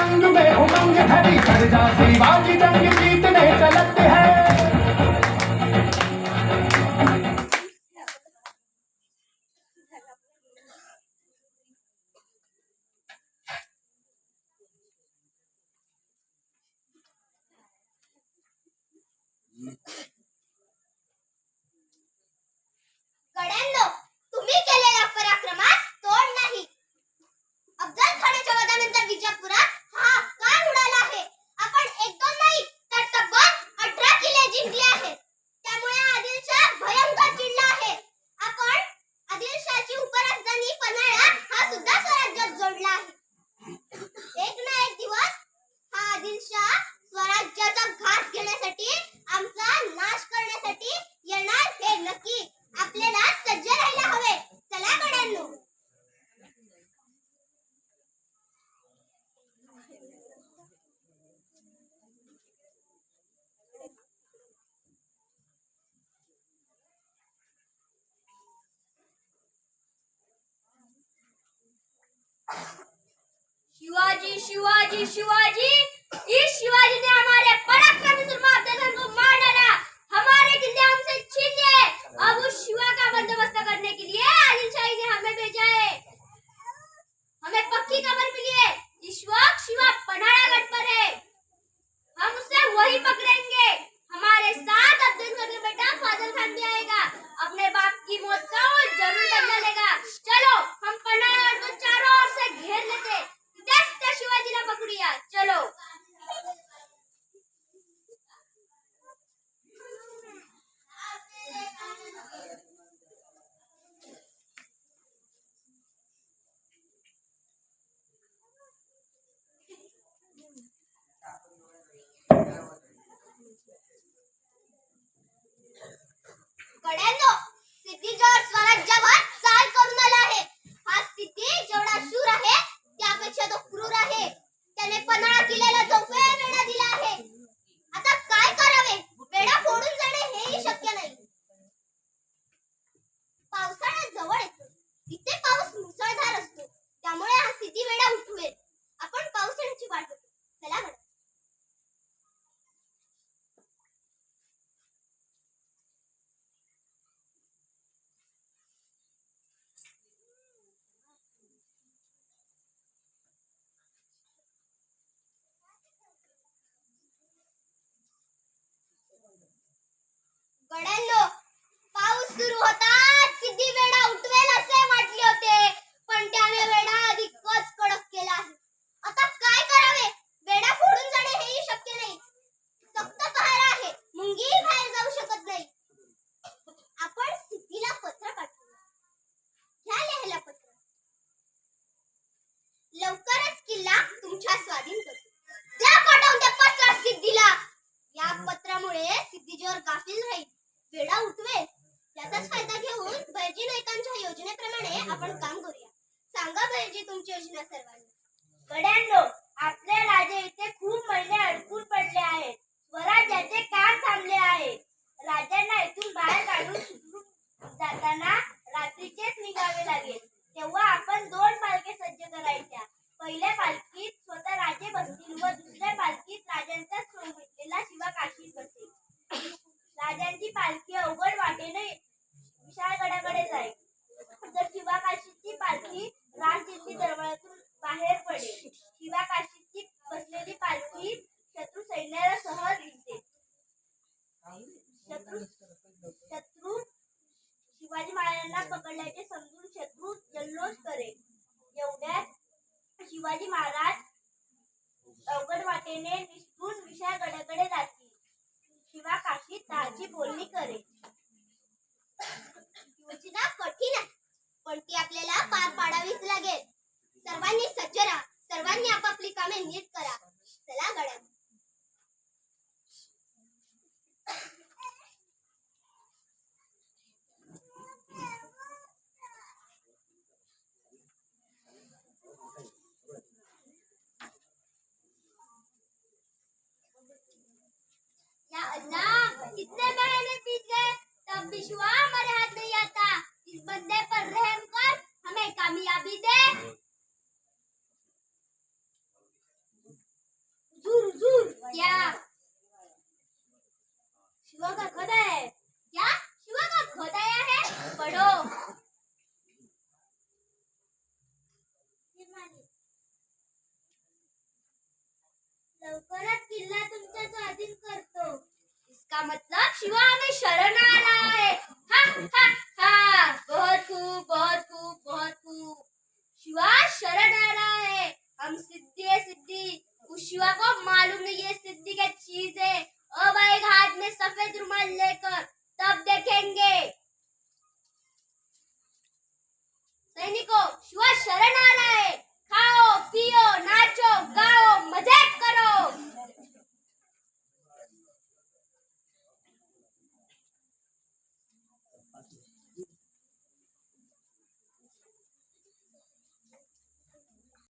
रंग में उमंग भरी कर जा शिवाजी दंग। शिवाजी शिवाजी! चलो। गड्यांनो पाऊस सुरू होताच. तुमची योजना सर्वांना. गड्यांनो आपले राजे इथे खूप महिने अडकून पडले आहेत. स्वराज्याचे काम थांबले आहे. राजांना इथून बाहेर काढून जाताना रात्रीचेच निघावे लागेल. तेव्हा आपण दोन पालखे सज्ज करायच्या. पहिल्या पालखीत स्वतः राजे बसतील व दुसऱ्या पालखीत राजांचा सोबतलेला शिवा काशीत बसेल. राजांची पालखी अवघड वाटेने विशाळगडाकडे जाईल. तर शिवा काशीची पालखी राजदिल्ली दरवाजातून बाहेर पडेल शिवा काशीची बसलेली पालखी शत्रू सैन्याला सहज दिसते शत्रू शत्रू शिवाजी महाराजांना पकडल्याचे समजून शत्रू जल्लोष करेल एवढ्यात शिवाजी महाराज अवघड वाटेने निसटून विशाळगडाकडे जातील. शिवा काशीत दहाची बोलणी करेल योजना कठीण आहे. पण ती आपल्याला पार पाडावीच लागेल. सर्वांनी सज्ज राहा. सर्वांनी आपापली कामे नीट करा. चला गड्या. या अल्लाह कितने महीने बीत गए तब विश्वास कामयाबी दे हुजूर हुजूर क्या शिवा का खत है क्या शिवा का खत आया है पढ़ो लवकरात किल्ला तुमच्या स्वाधीन करतो. इसका मतलब शिवा हमें शरण आ रहा है हा हा. मजरूमल लेकर तब देखेंगे। सैनिकों शिवा शरण आ रहा है। खाओ पियो नाचो गाओ मजे